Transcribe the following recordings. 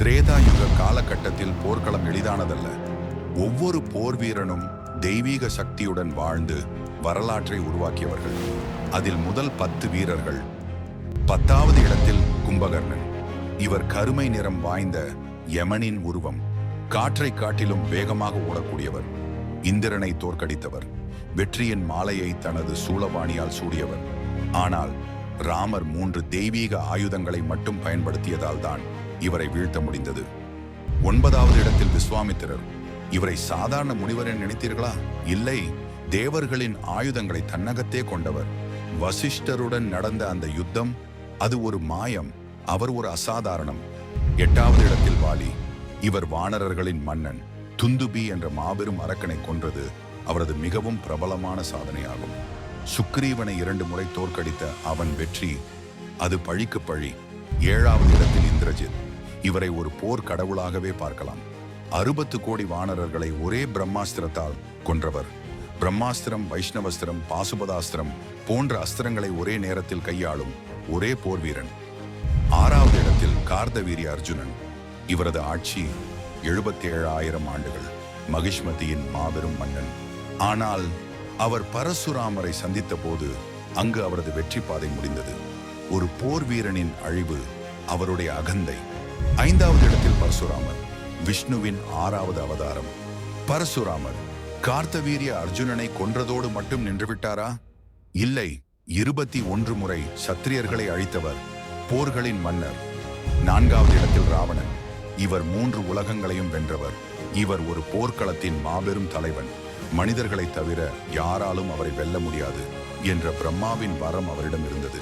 திரேதாயுக காலகட்டத்தில் போர்க்களம் எளிதானதல்ல. ஒவ்வொரு போர் வீரனும் தெய்வீக சக்தியுடன் வாழ்ந்து வரலாற்றை உருவாக்கியவர்கள். அதில் முதல் பத்து வீரர்கள் பத்தாவது இடத்தில் கும்பகர்ணன். இவர் கருமை நிறம் வாய்ந்த யமனின் உருவம். காற்றை காட்டிலும் வேகமாக ஓடக்கூடியவர். இந்திரனை தோற்கடித்தவர். வெற்றியின் மாலையை தனது சூளபாணியால் சூடியவர். ஆனால் ராமர் மூன்று தெய்வீக ஆயுதங்களை மட்டும் பயன்படுத்தியதால் தான் இவரை வீழ்த்த முடிந்தது. ஒன்பதாவது இடத்தில் விஸ்வாமித்திரர் இவரை சாதாரண முனிவர் என நினைத்தீர்களா? இல்லை தேவர்களின் ஆயுதங்களை தன்னகத்தே கொண்டவர். வசிஷ்டருடன் நடந்த அந்த யுத்தம் அது ஒரு மாயம் அவர் ஒரு அசாதாரணம். எட்டாவது இடத்தில் வாலி இவர் வானரர்களின் மன்னன் துந்துபி என்ற மாபெரும் அரக்கனை கொன்றது அவரது மிகவும் பிரபலமான சாதனையாகும். சுக்ரீவனை இரண்டு முறை தோற்கடித்த அவன் வெற்றி அது பழிக்கு பழி. ஏழாவது இடத்தில் இந்திரஜித் இவரை ஒரு போர் கடவுளாகவே பார்க்கலாம். அறுபத்து கோடி வானரர்களை ஒரே பிரம்மாஸ்திரத்தால் கொன்றவர். பிரம்மாஸ்திரம் வைஷ்ணவஸ்திரம் பாசுபதாஸ்திரம் போன்ற அஸ்திரங்களை ஒரே நேரத்தில் கையாளும் ஒரே போர் வீரன். ஆறாவது இடத்தில் கார்தவீரிய அர்ஜுனன். இவரது ஆட்சி எழுபத்தி ஏழாயிரம் ஆண்டுகள். மகிஷ்மதியின் மாபெரும் மன்னன். ஆனால் அவர் பரசுராமரை சந்தித்த போது அங்கு அவரது வெற்றி பாதை முடிந்தது. ஒரு போர் வீரனின் அழிவு அவருடைய அகந்தை. ஐந்தாவது இடத்தில் பரசுராமர் விஷ்ணுவின் ஆறாவது அவதாரம். பரசுராமர் கார்த்தவீரிய அர்ஜுனனை கொன்றதோடு மட்டும் நின்றுவிட்டாரா? இல்லை இருபத்தி ஒன்று முறை சத்திரியர்களை அழித்தவர் போர்களின் மன்னர். நான்காவது இடத்தில் ராவணன் இவர் மூன்று உலகங்களையும் வென்றவர். இவர் ஒரு போர்க்களத்தின் மாபெரும் தலைவன். மனிதர்களை தவிர யாராலும் அவரை வெல்ல முடியாது என்ற பிரம்மாவின் வரம் அவரிடம் இருந்தது.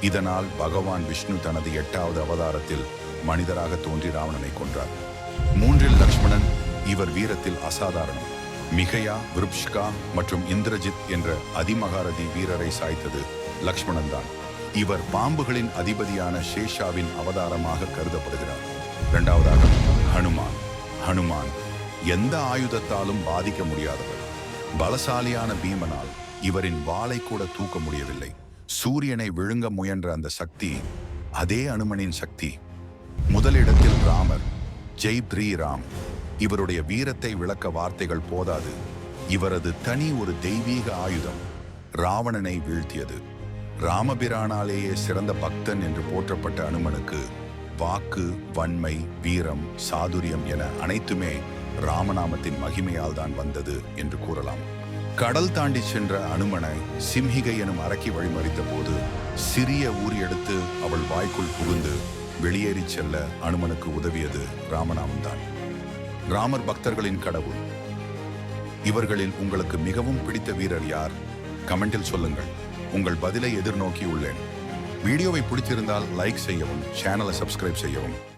இதனால் பகவான் விஷ்ணு தனது எட்டாவது அவதாரத்தில் மனிதராக தோன்றி ராவணனை கொன்றார். மூன்றில் லக்ஷ்மணன் இவர் வீரத்தில் அசாதாரணம். மிகையா விருப்ஷ்கா மற்றும் இந்திரஜித் என்ற அதிமகாரதி வீரரை சாய்த்தது லக்ஷ்மணன் தான் இவர் பாம்புகளின் அதிபதியான ஷேஷாவின் அவதாரமாக கருதப்படுகிறார். இரண்டாவதாக ஹனுமான். ஹனுமான் எந்த ஆயுதத்தாலும் பாதிக்க முடியாதவர். பலசாலியான பீமனால் இவரின் வாளை கூட தூக்க முடியவில்லை. சூரியனை விழுங்க முயன்ற அந்த சக்தி அதே அனுமனின் சக்தி முதலிடத்தில் ராமர். ஜெய் ஸ்ரீராம். இவருடைய வீரத்தை விளக்க வார்த்தைகள் போதாது. இவரது தனி ஒரு தெய்வீக ஆயுதம் ராவணனை வீழ்த்தியது. ராமபிரானாலேயே சிறந்த பக்தன் என்று போற்றப்பட்ட அனுமனுக்கு வாக்கு வன்மை வீரம் சாதுரியம் என அனைத்துமே ராமநாமத்தின் மகிமையால் தான் வந்தது என்று கூறலாம். கடல் தாண்டி சென்ற அனுமனை சிம்ஹிகை எனும் அரக்கி வழிமறித்த போது சிறிய ஊர் எடுத்து அவள் வாய்க்குள் புகுந்து வெளியேறிச் செல்ல அனுமனுக்கு உதவியது ராமநாமம்தான். ராமர் பக்தர்களின் கடவுள். இவர்களில் உங்களுக்கு மிகவும் பிடித்த வீரர் யார்? கமெண்டில் சொல்லுங்கள். உங்கள் பதிலை எதிர்நோக்கி உள்ளேன். வீடியோவை பிடிச்சிருந்தால் லைக் செய்யவும் சேனலை சப்ஸ்கிரைப் செய்யவும்.